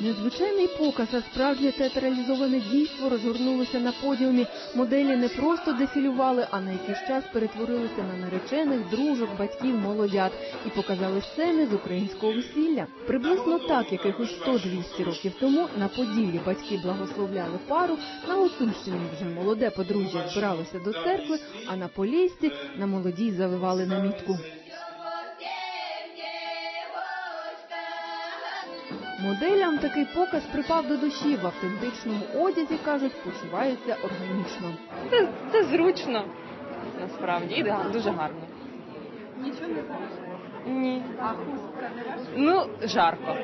Незвичайний показ, а справжнє театралізоване дійство розгорнулося на подіумі. Моделі не просто дефілювали, а на якийсь час перетворилися на наречених, дружок, батьків, молодят і показали сцени з українського весілля. Приблизно так, якихось 100-200 років тому на Поділлі батьки благословляли пару, на Гуцульщині вже молоде подружжя збиралося до церкви, а на Поліссі на молодій завивали намітку. Моделям такий показ припав до душі. В автентичному одязі кажуть, почуваються органічно. Це, це зручно, насправді, і да, дуже гарно. Нічого не знаєш? Ні. А хустка не важко? Ну, жарко.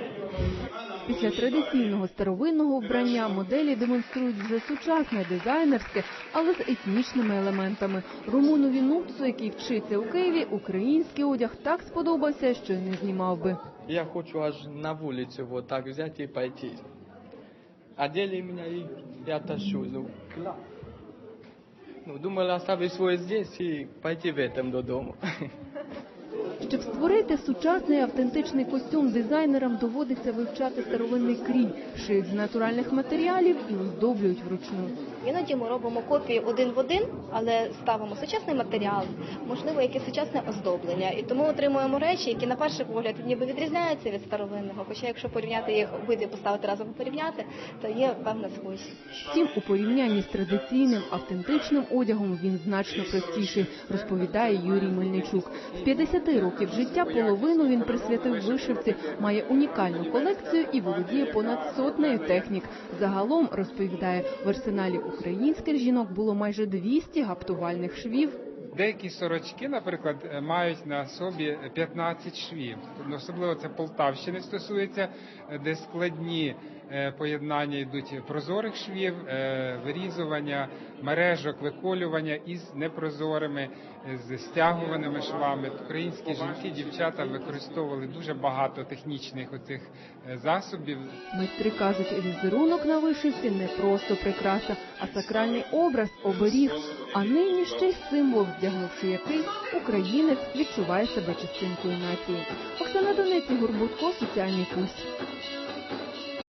Після традиційного старовинного вбрання моделі демонструють вже сучасне дизайнерське, але з етнічними елементами. Румунові Нуцу, який вчиться у Києві, український одяг так сподобався, що й не знімав би. Я хочу аж на улицу вот так взять и пойти. Одели меня и я тащу. Ну, ну думал оставить свой здесь и пойти в этом до дома. Щоб створити сучасний автентичний костюм дизайнерам доводиться вивчати старовинний крій, шиють з натуральних матеріалів і оздоблюють вручну. Іноді ми робимо копії один в один, але ставимо сучасний матеріал, можливо, якесь сучасне оздоблення. І тому отримуємо речі, які на перший погляд ніби відрізняються від старовинного. Хоча, якщо порівняти їх обидві поставити разом і порівняти, то є певна схожість. Втім, у порівнянні з традиційним автентичним одягом він значно простіший, розповідає Юрій Мельничук. З 50 років життя половину він присвятив вишивці, має унікальну колекцію і володіє понад сотнею технік. Загалом розповідає в арсеналі українських жінок було майже 200 гаптувальних швів. Деякі сорочки, наприклад, е, мають на собі 15 швів. Тобто, Особливо це Полтавщини стосується, е, де складні е, поєднання йдуть прозорих швів, вирізування мережок, виколювання із непрозорими, з стягуваними швами. Українські жінки, дівчата використовували дуже багато технічних оцих засобів. Майстри кажуть, візерунок на вишивці не просто прикраса, а сакральний образ, оберіг. А нині ще й символ, вдягнувши який українець відчуває себе частинкою нації. Оксана Донець, Ігор Будко, соціальний пульс.